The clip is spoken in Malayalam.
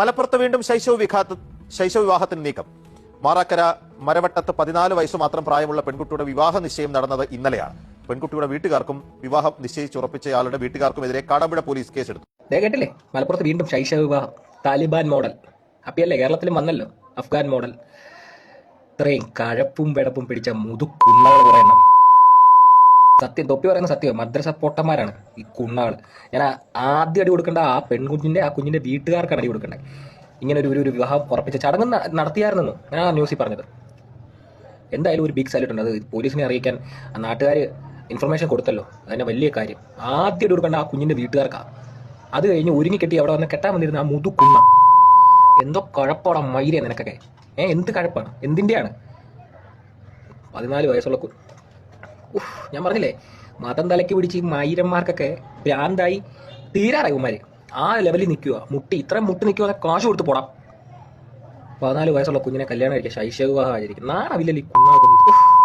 മലപ്പുറത്ത് വീണ്ടും ശൈശവ വിഘാത ശൈശവ വിവാഹത്തിന് നീക്കം. മാറാക്കര മരവട്ടത്ത് പതിനാല് വയസ്സ് മാത്രം പ്രായമുള്ള പെൺകുട്ടിയുടെ വിവാഹ നിശ്ചയം നടന്നത് ഇന്നലെയാണ്. പെൺകുട്ടിയുടെ വീട്ടുകാർക്കും വിവാഹം നിശ്ചയിച്ചുറപ്പിച്ചയാളുടെ വീട്ടുകാർക്കുമെതിരെ കാടാമ്പുഴ പോലീസ് കേസെടുത്തു. കേട്ടില്ലേ? മലപ്പുറത്ത് വീണ്ടും ശൈശവ വിവാഹം. താലിബാൻ മോഡൽ. അപ്പിയല്ലേ കേരളത്തിലും വന്നല്ലോ. അഫ്ഗാൻ മോഡൽ. ഇത്രയും കഴപ്പും വെടപ്പും പിടിച്ച മുതുക്കുണ്ണകൾ കുറെ എണ്ണം. സത്യം തൊപ്പി പറയുന്ന സത്യം മദ്രസ പൊട്ടന്മാരാണ് ഈ കുണ്ണാൾ ഞാൻ ആദ്യം അടി കൊടുക്കേണ്ട ആ പെൺകുഞ്ഞിന്റെ ആ കുഞ്ഞിന്റെ വീട്ടുകാർക്കാണ് അടി കൊടുക്കേണ്ടത്. ഇങ്ങനെ ഒരു ഒരു- വിവാഹം ഉറപ്പിച്ച ചടങ്ങ് നടത്തിയായിരുന്നു ഞാൻ ആ ന്യൂസിൽ പറഞ്ഞത്. എന്തായാലും ഒരു ബിഗ് സാലറ്റ് ഉണ്ട്. അത് പോലീസിനെ അറിയിക്കാൻ നാട്ടുകാർ ഇൻഫർമേഷൻ കൊടുത്തല്ലോ. അതിന്റെ വലിയ കാര്യം. ആദ്യം അടി കൊടുക്കേണ്ട ആ കുഞ്ഞിന്റെ വീട്ടുകാർക്കാ. അത് കഴിഞ്ഞ് ഒരുങ്ങി കെട്ടി അവിടെ വന്ന് കെട്ടാൻ വന്നിരുന്ന ആ മുതു കുണ്ണ. എന്തോ കുഴപ്പമാണ് മൈര നിനക്കൊക്കെ. ഏ എന്ത് കഴപ്പാണ്? എന്തിന്റെയാണ്? പതിനാല് വയസ്സുള്ള ഞാൻ പറഞ്ഞില്ലേ മതം തലയ്ക്ക് പിടിച്ച് ഈ മൈരന്മാർക്കൊക്കെ ഭ്രാന്തായി തീരാറായി ഉമ്മാര് ആ ലെവലിൽ നിൽക്കുക മുട്ടി ഇത്രയും മുട്ടി നിൽക്കുക കാശ് കൊടുത്ത് പോടാം. പതിനാല് വയസ്സുള്ള കുഞ്ഞിനെ കല്യാണം കഴിക്കുക ശൈശവ വിവാഹം ആചരിക്കും. നാണമില്ലല്ലോ ഈ ഉഫ്.